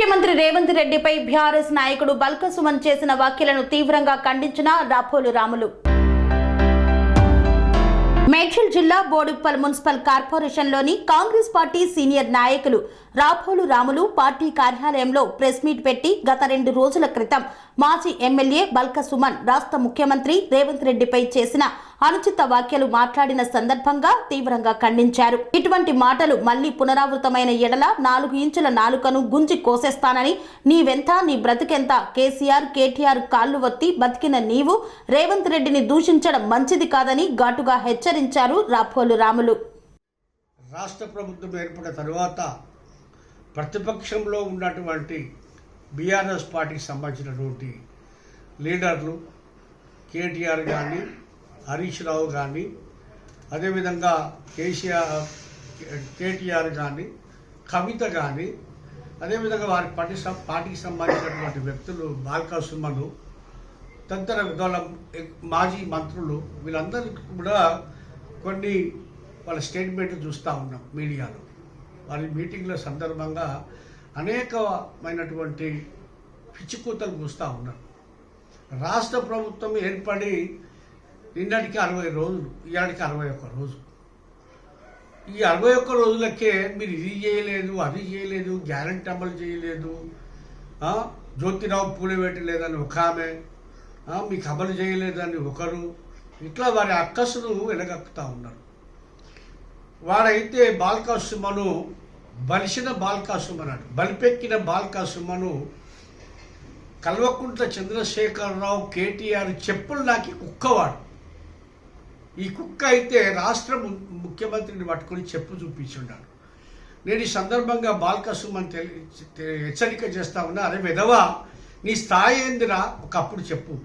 ముఖ్యమంత్రి రేవంత్ రెడ్డిపై బీఆర్ఎస్ నాయకుడు బల్క సుమన్ చేసిన వ్యాఖ్యలను తీవ్రంగా ఖండించిన రాపోలు రాములు. మేడ్చల్ జిల్లా బోడుప్పల్ మున్సిపల్ కార్పొరేషన్లోని కాంగ్రెస్ పార్టీ సీనియర్ నాయకులు రాపోలు రాములు పార్టీ కార్యాలయంలో ప్రెస్ మీట్ పెట్టి గత రెండు రోజుల క్రితం మాజీ ఎమ్మెల్యే బల్క సుమన్ రాష్ట్ర ముఖ్యమంత్రి రేవంత్ రెడ్డిపై చేసిన అనుచిత వ్యాఖ్యలు మాట్లాడిన సందర్భంగా తీవ్రంగా ఖండించారు. ఇటువంటి మాటలు మళ్ళీ పునరావృతమైన ఎడల నాలుగు ఇంచుల నాలుకను గుంజి కోసేస్తానని నీవెంత నీ బ్రతికెంత? కేసీఆర్ కేటీఆర్ కాళ్ళు వత్తి బతికిన నీవు రేవంత్ రెడ్డిని దూషించడం మంచిది కాదని ఘాటుగా హెచ్చరించారు రాపోలు రాములు. రాష్ట్ర ప్రభుత్వం ఏర్పడిన తరువాత ప్రతిపక్షంలో ఉన్నటువంటి బీఆర్ఎస్ పార్టీకి సంబంధించినటువంటి లీడర్లు కేటీఆర్ కానీ హరీష్ రావు కానీ అదేవిధంగా కేసీఆర్ కేటీఆర్ కానీ కవిత కానీ అదేవిధంగా వారి పార్టీ సం- పార్టీకి సంబంధించినటువంటి వ్యక్తులు బాల్కా సుమను తదితర వాళ్ళ మాజీ మంత్రులు వీళ్ళందరికీ కూడా కొన్ని వాళ్ళ స్టేట్మెంట్లు చూస్తూ ఉన్నాం మీడియాలో. వారి మీటింగ్ల సందర్భంగా అనేకమైనటువంటి పిచ్చికూతలు కూస్తూ ఉన్నారు. రాష్ట్ర ప్రభుత్వం ఏర్పడి నిన్నటికి అరవై రోజులు ఇవాడికి అరవై ఒక్క రోజు. ఈ అరవై ఒక్క రోజులకే మీరు ఇది చేయలేదు అది చేయలేదు గ్యారంటీ అమలు చేయలేదు జ్యోతిరావు పూలే పెట్టలేదని ఒక ఆమె మీకు అమలు చేయలేదని ఒకరు ఇట్లా వారి అక్కసును వెలగక్కుతా ఉన్నారు. వాడైతే బాలకృష్ణను బలిసిన బాల్కాసుమ బలిపెక్కిన బాల్కాసుమను కల్వకుంట్ల చంద్రశేఖరరావు కేటీఆర్ చెప్పులు నాకి కుక్కవాడు. ఈ కుక్క అయితే రాష్ట్ర ము- ముఖ్యమంత్రిని పట్టుకొని చెప్పు చూపించున్నాడు నేను ఈ సందర్భంగా బాల్కసుమని తెలి హెచ్చరిక చేస్తా ఉన్నా అరే విధవా నీ స్థాయి ఏందిరా? ఒకప్పుడు చెప్పు.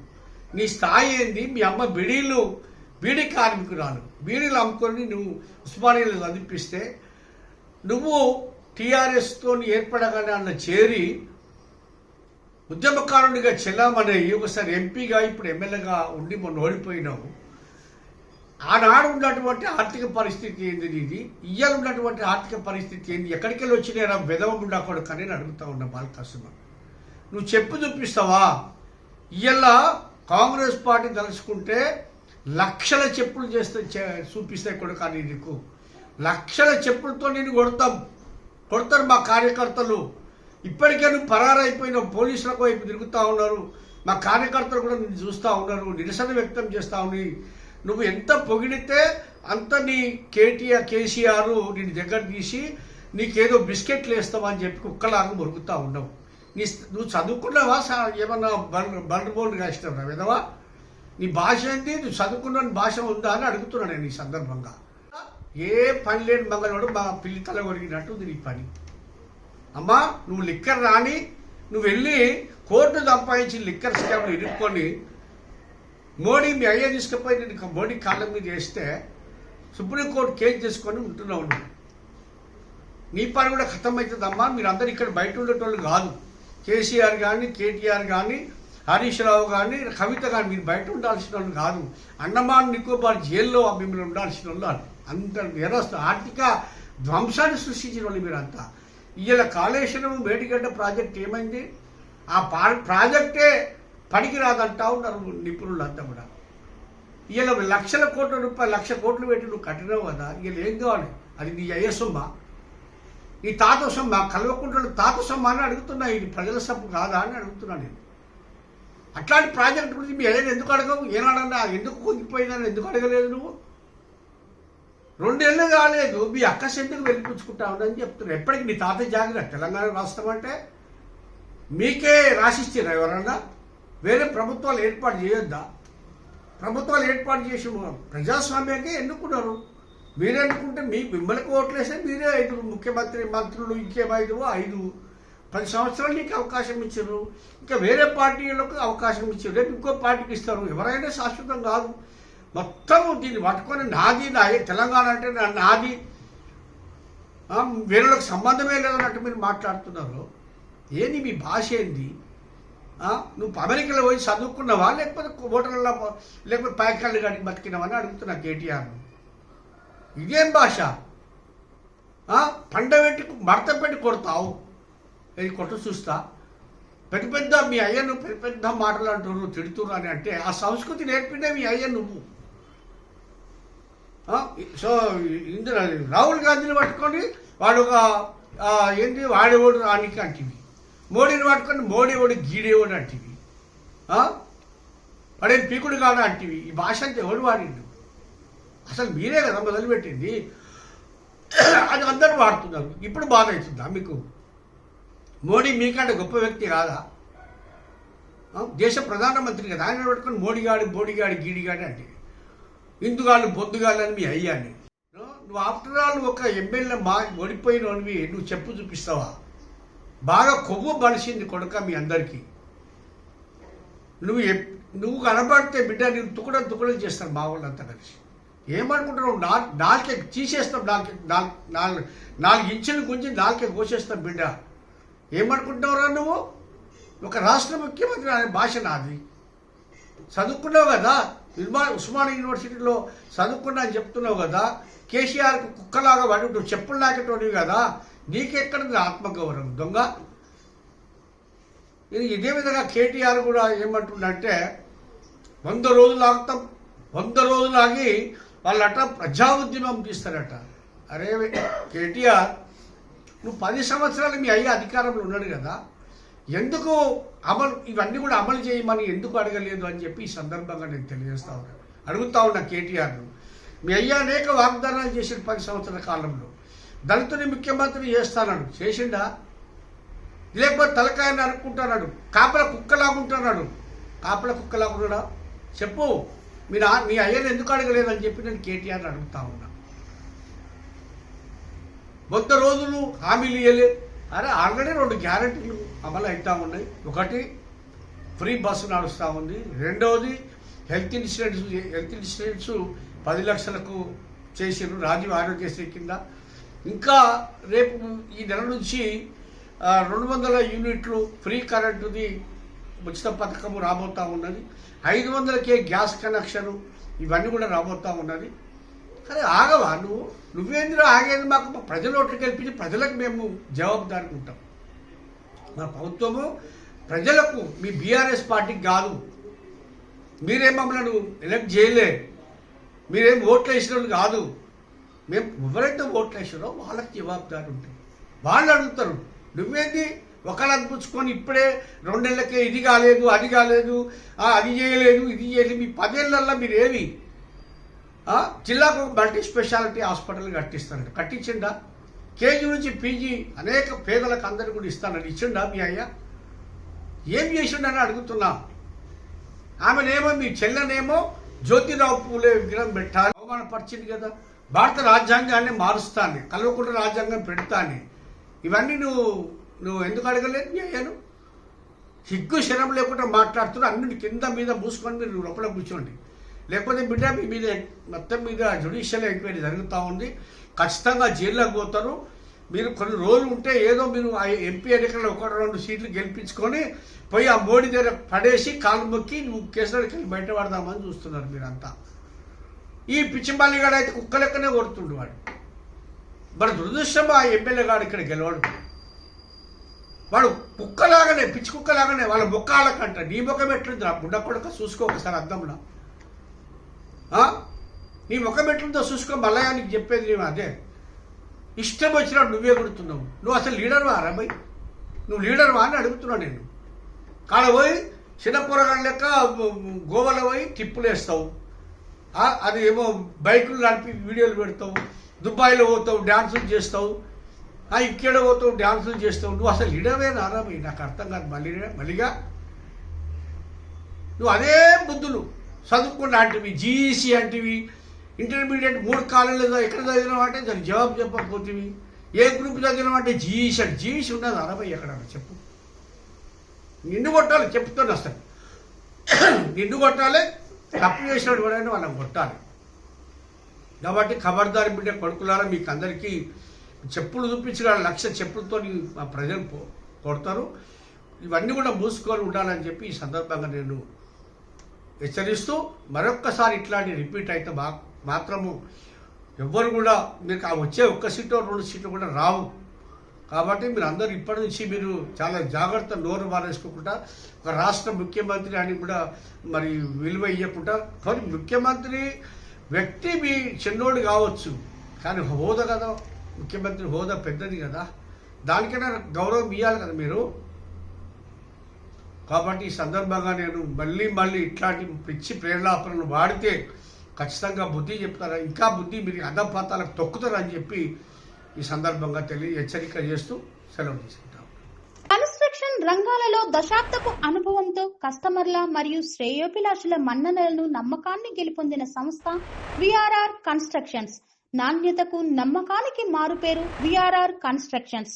నీ స్థాయి ఏంది? మీ అమ్మ బిడీలు బీడీ కార్మికురాలు. బీడీలు అమ్ముకొని నువ్వు ఉస్మానియాలో చదివిపిస్తే నువ్వు టీఆర్ఎస్తో ఏర్పడగానే అన్న చేరి ఉద్యమకారుడిగా చెల్లామనే ఒకసారి ఎంపీగా ఇప్పుడు ఎమ్మెల్యేగా ఉండి మొన్న ఓడిపోయినావు. ఆనాడు ఉన్నటువంటి ఆర్థిక పరిస్థితి ఏంది నీది? ఇయ్యాల ఉన్నటువంటి ఆర్థిక పరిస్థితి ఏంది? ఎక్కడికి వెళ్ళి వచ్చినారా విధవం కొడుకు అని అడుగుతా ఉన్నా బాలకృష్ణ నువ్వు చెప్పు చూపిస్తావా? ఇయ్యాల కాంగ్రెస్ పార్టీ తలుచుకుంటే లక్షల చెప్పులు చేస్తే చే- చూపిస్తాయి కొడుకు కానీ నీకు లక్షల చెప్పులతో నేను కొడతాం. కొడతారు మా కార్యకర్తలు. ఇప్పటికే నువ్వు పరారైపోయిన పోలీసులకు వైపు తిరుగుతూ ఉన్నారు. మా కార్యకర్తలు కూడా నేను చూస్తూ ఉన్నారు. నిరసన వ్యక్తం చేస్తూ ఉన్నాయి నువ్వు ఎంత పొగిడితే అంత నీ కేటీఆర్ కేసీఆర్ నేను దగ్గర తీసి నీకేదో బిస్కెట్లు వేస్తామని చెప్పి కుక్కలాగా మురుగుతూ ఉండవు నీ నువ్వు చదువుకున్నావా ఏమన్నా బర్ బండ్ బోర్డు కాసినావా విధవా? నీ భాష ఏంటి నువ్వు చదువుకున్న భాష ఉందా అని అడుగుతున్నాను నేను ఈ సందర్భంగా. ఏ పని లేని మగనోడు మా పిల్లి తల కొరిగినట్టు ఉంది నీ పని. అమ్మా నువ్వు లిక్కర్ రాని నువ్వు వెళ్ళి కోర్టు సంపాదించి లిక్కర్ స్కామ్లు ఇరుక్కొని మోడీ మీ అయ్యే తీసుకుపోయి నేను మోడీ కాలం మీద వేస్తే సుప్రీంకోర్టు కేసు చేసుకొని ఉంటున్నావు నువ్వు. నీ పని కూడా ఖతం అవుతుందమ్మా మీరు అందరు ఇక్కడ బయట ఉండేటోళ్ళు కాదు. కేసీఆర్ కానీ కేటీఆర్ కానీ హరీష్ రావు కానీ కవిత కానీ మీరు బయట ఉండాల్సిన వాళ్ళు కాదు. అండమాన్ నికోబార్ జైల్లో మిమ్మల్ని ఉండాల్సిన వాళ్ళు అంత వ్యవస్థ ఆర్థిక ధ్వంసాన్ని సృష్టించిన వాళ్ళు మీరంతా. ఇవాళ కాళేశ్వరం మేడిగడ్డ ప్రాజెక్ట్ ఏమైంది? ఆ పా- ప్రాజెక్టే పనికి రాదంటా ఉన్నారు నిపుణులంతా కూడా. ఇలా లక్షల కోట్ల రూపాయలు లక్ష కోట్లు పెట్టి నువ్వు కట్టినావు కదా ఇలా ఏం కావాలి అది నీ అయ్యసొమ్మా ఈ తాత సొమ్మ కల్వకుంట్ల తాత సొమ్మ అని అడుగుతున్నా ఇది ప్రజల సొమ్ము కాదా అని అడుగుతున్నా నేను. అట్లాంటి ప్రాజెక్ట్ గురించి మీ ఏదైనా ఎందుకు అడగవు? ఏనాడన్నా ఎందుకు కుంగిపోయిందని ఎందుకు అడగలేదు నువ్వు? రెండేళ్ళు కాలేదు మీ అక్క సెంటుకు వెళ్ళిపుచ్చుకుంటా ఉందని చెప్తున్నారు ఎప్పటికి నీ తాత జాగ్రత్త. తెలంగాణ రాష్ట్రం అంటే మీకే రాసిస్తారు ఎవరన్నా? వేరే ప్రభుత్వాలు ఏర్పాటు చేయొద్దా? ప్రభుత్వాలు ఏర్పాటు చేసి ప్రజాస్వామ్యంగా ఎన్నుకున్నారు? మీరు ఎన్నుకుంటే మీ మిమ్మల్ని ఓట్లేస్తే మీరే ఐదు ముఖ్యమంత్రి మంత్రులు ఇంకేం ఐదు ఐదు. పది సంవత్సరాలు నీకు అవకాశం ఇచ్చారు. ఇంకా వేరే పార్టీలకు అవకాశం ఇచ్చారు. రేపు ఇంకో పార్టీకి ఇస్తారు. ఎవరైనా శాశ్వతం కాదు. మొత్తం దీన్ని పట్టుకొని నాది నా తెలంగాణ అంటే నాది. వీళ్ళకి వేరేలకు సంబంధమే లేదన్నట్టు మీరు మాట్లాడుతున్నారు. ఏంది మీ భాష ఏంది? నువ్వు అమెరికాలో పోయి చదువుకున్నావా? లేకపోతే హోటల్లో లేకపోతే పైకాళ్ళు గాడికి బతికినావా అని అడుగుతున్నా కేటీఆర్. ఇదేం భాష? పండ పెట్టి మడత పెట్టి కొడతావు. ఇది కొట్టు చూస్తా. పెద్ద పెద్ద మీ అయ్యను పెద్ద పెద్ద మాటలు అంటున్నారు తిడుతున్నారు అని అంటే ఆ సంస్కృతి నేర్పిండే మీ అయ్య నువ్వు. సో ఇందులో రాహుల్ గాంధీని పట్టుకొని వాడు ఒక ఏంటి వాడేవాడు రానికి అంటివి. మోడీని పట్టుకొని మోడీవాడు గీడేవాడు అంటివి. వాడేం పీకుడు కాదు అంటివి. ఈ భాష అంతా ఎవడు వాడిండు? అసలు మీరే కదా మొదలుపెట్టింది. అది అందరూ వాడుతున్నారు. ఇప్పుడు బాధ అవుతుందా మీకు? మోడీ మీకంటే గొప్ప వ్యక్తి కాదా? దేశ ప్రధానమంత్రి కదా. ఆయన పట్టుకొని మోడీగాడి బోడిగాడి గీడిగాడి అంటే ఇందుగాళ్ళు బొద్దుగాళ్ళు మీ అయ్యాన్ని. నువ్వు ఆఫ్టర్ ఆల్ ఒక ఎమ్మెల్యే మా ఓడిపోయినవి నువ్వు చెప్పు చూపిస్తావా? బాగా కొవ్వు బలిసింది కొడుక మీ అందరికీ. నువ్వు నువ్వు కనబడితే బిడ్డ నేను తుకుడ తుకుడలు చేస్తాను మా వాళ్ళంతా కలిసి. ఏమనుకుంటున్నావు? నా నాలుకే తీసేస్తాం నాలుగు నాలుగు నాలుగు నాలుగు ఇంచులు నాలుకే కోసేస్తాం బిడ్డ. ఏమనుకుంటున్నావురా నువ్వు? ఒక రాష్ట్ర ముఖ్యమంత్రి అనే భాష నాది. చదువుకున్నావు కదా? ఉస్మా ఉస్మాన్ యూనివర్సిటీలో చదువుకున్నా అని చెప్తున్నావు కదా కేసీఆర్కు కుక్కలాగా వాడి నువ్వు చెప్పులు లాకేటోనివి కదా నీకెక్కడ ఆత్మగౌరవం? దొంగ? ఇది ఇదే విధంగా కేటీఆర్ కూడా ఏమంటుండంటే వంద రోజులు ఆగుతాం వంద రోజులు ఆగి వాళ్ళట ప్రజా ఉద్యమం తీస్తారట. అరే కేటీఆర్ నువ్వు పది సంవత్సరాలు మీ అయ్యే అధికారంలో ఉన్నాడు కదా ఎందుకు అమలు ఇవన్నీ కూడా అమలు చేయమని ఎందుకు అడగలేదు అని చెప్పి ఈ సందర్భంగా నేను తెలియజేస్తా ఉన్నాను అడుగుతా ఉన్నా కేటీఆర్ను మీ అయ్యా అనేక వాగ్దానాలు చేసిన పది సంవత్సరాల కాలంలో. దళితుని ముఖ్యమంత్రి చేస్తానడు. చేసిండా? లేకపోతే తలకాయని అనుకుంటున్నాడు కాపల కుక్కలాగుంటున్నాడు కాపల కుక్కలాగున్నాడా? చెప్పు. మీ నా మీ అయ్యను ఎందుకు అడగలేదని చెప్పి నేను కేటీఆర్ని అడుగుతా ఉన్నా. కొత్త రోజులు హామీలు ఇవ్వలేదు అరే ఆల్రెడీ రెండు గ్యారెంటీలు అమలు అవుతా ఉన్నాయి. ఒకటి ఫ్రీ బస్సు నడుస్తూ ఉంది. రెండవది హెల్త్ ఇన్సూరెన్స్ హెల్త్ ఇన్సూరెన్స్ పది లక్షలకు చేసిర్రు రాజీవ్ ఆరోగ్యశ్రీ కింద. ఇంకా రేపు ఈ నెల నుంచి రెండు వందల యూనిట్లు ఫ్రీ కరెంటుది ఉచిత పథకము రాబోతా ఉన్నది. ఐదు వందలకే గ్యాస్ కనెక్షను ఇవన్నీ కూడా రాబోతా ఉన్నది. అరే ఆగవా? నువ్వు నువ్వేందిరా ఆగేది మాకు? ప్రజల ఓట్లు కల్పించి ప్రజలకు మేము జవాబుదారి ఉంటాం మా ప్రభుత్వము ప్రజలకు మీ బీఆర్ఎస్ పార్టీకి కాదు. మీరేం మమ్మల్ని ఎలక్ట్ చేయలే. మీరేం ఓట్లు వేసిన వాళ్ళు కాదు. మేము ఎవరైతే ఓట్లు వేసారో వాళ్ళకి జవాబుదారి ఉంటుంది వాళ్ళు అడుగుతారు నువ్వేంది? ఒకళ్ళు పుచ్చుకొని ఇప్పుడే రెండేళ్ళకే ఇది కాలేదు అది కాలేదు అది చేయలేదు ఇది చేయలేదు మీ పదేళ్ళల్లో మీరు ఏమి జిల్లాకు మల్టీ స్పెషాలిటీ హాస్పిటల్ కట్టిస్తానండి కట్టించిండా? కేజీ నుంచి పీజీ అనేక పేదలకు అందరికీ కూడా ఇస్తానని ఇచ్చిండా మీ అయ్యా? ఏం చేసిండని అడుగుతున్నా. ఆమెనేమో మీ చెల్లెనేమో జ్యోతిరావు పూలే విగ్రహం పెట్టాలి. అవమానపరిచింది కదా. భారత రాజ్యాంగాన్ని మారుస్తాను కల్వకుంట్ల రాజ్యాంగం పెడతాను ఇవన్నీ నువ్వు నువ్వు ఎందుకు అడగలేదు మీ అయ్యాను? సిగ్గు శరం లేకుండా మాట్లాడుతున్నా. అన్ని కింద మీద మూసుకొని మీరు లోపల కూర్చోండి. లేకపోతే బిడ్డ మీ మీద మొత్తం మీద జ్యుడిషియల్ ఎంక్వైరీ జరుగుతూ ఉంది. ఖచ్చితంగా జైల్లోకి పోతారు. మీరు కొన్ని రోజులు ఉంటే ఏదో మీరు ఆ ఎంపీ ఎన్నికల్లో ఒక రెండు సీట్లు గెలిపించుకొని పోయి ఆ మోడీ దగ్గర పడేసి కాలు మొక్కి నువ్వు కేసులోకి వెళ్ళి బయటపడదామని చూస్తున్నారు మీరంతా. ఈ పిచ్చిమల్లిగాడు అయితే కుక్క లెక్కనే కొడుతుండు వాడు. మరి దురదృష్టం ఆ ఎమ్మెల్యే గాడు ఇక్కడ గెలవడు. వాడు కుక్కలాగానే పిచ్చి కుక్కలాగానే వాళ్ళ ముఖాలకంట నీ ముఖం ఎట్లుంది ఆ బుడ్డ కొడుక చూసుకో ఒకసారి అద్దంలో. నీ ముఖం ఎట్లుందో చూసుకొని మలయానికి నీకు చెప్పేది నేను అదే. ఇష్టం వచ్చినట్టు నువ్వే కొడుతున్నావు. నువ్వు అసలు లీడర్వా రమై నువ్వు లీడర్వా అని అడుగుతున్నా నేను. కాడ పోయి చిన్న పొరగాళ్ళ లెక్క గోవాలో పోయి టిప్పులు వేస్తావు. అది ఏమో బైకులు నడిపి వీడియోలు పెడతావు. దుబాయ్లో పోతావు డ్యాన్సులు చేస్తావు. ఇక్కడ పోతావు డ్యాన్సులు చేస్తావు. నువ్వు అసలు లీడర్వే నారామయ్య నాకు అర్థం కాదు మళ్ళీ మళ్ళీగా. నువ్వు అదే బుద్ధులు. చదువుకున్న అంటివి జీఈసీ అంటివి ఇంటర్మీడియట్ మూడు కాలేజీలో ఎక్కడ చదివినావు అంటే దానికి జవాబు చెప్పకపోతేవి. ఏ గ్రూప్ చదివినావు అంటే జీఈసీ అంటే జీఈసీ ఉన్నది అరవై ఎక్కడ చెప్పు. నిన్ను కొట్టాలి చెప్తూనే వస్తాయి నిన్ను కొట్టాలి తప్పు చేసిన ఎవరైనా వాళ్ళని కొట్టాలి. కాబట్టి ఖబర్దారి బిడ్డ కొడుకులారా మీకు అందరికీ చెప్పులు చూపించిన లక్ష చెప్పులతో మా ప్రజలు కొడతారు. ఇవన్నీ కూడా మూసుకొని ఉండాలని చెప్పి ఈ సందర్భంగా నేను హెచ్చరిస్తూ మరొక్కసారి ఇట్లాంటి రిపీట్ అయితే మా మాత్రము ఎవ్వరు కూడా మీకు ఆ వచ్చే ఒక్క సీటు రెండు సీట్లు కూడా రావు. కాబట్టి మీరు అందరూ ఇప్పటి నుంచి మీరు చాలా జాగ్రత్త నోరు మారేసుకోకుండా ఒక రాష్ట్ర ముఖ్యమంత్రి అని కూడా మరి విలువ ఇవ్వకుండా కానీ ముఖ్యమంత్రి వ్యక్తి మీ చిన్నోడు కావచ్చు కానీ హోదా కదా ముఖ్యమంత్రి హోదా పెద్దది కదా. దానికైనా గౌరవం ఇవ్వాలి కదా మీరు. కాబట్టి ఈ సందర్భంగా నేను మళ్ళీ మళ్ళీ ఇట్లాంటి పిచ్చి ప్రేరణాపనలు వాడితే ఖచ్చితంగా బుద్ధి చెప్తారా? ఇంకా బుద్ధి మీరు అధపాతాలకు తొక్కుతారని చెప్పి ఈ సందర్భంగా తెలియ హెచ్చరిక చేస్తూ సెలవు తీసుకుంటాం. కన్స్ట్రక్షన్ రంగాలలో దశాబ్దపు అనుభవంతో కస్టమర్ల మరియు శ్రేయోభిలాషుల మన్ననలను నమ్మకాన్ని గెలుపొందిన సంస్థ విఆర్ఆర్ కన్స్ట్రక్షన్స్. నాణ్యతకు నమ్మకానికి మారుపేరు VRR constructions.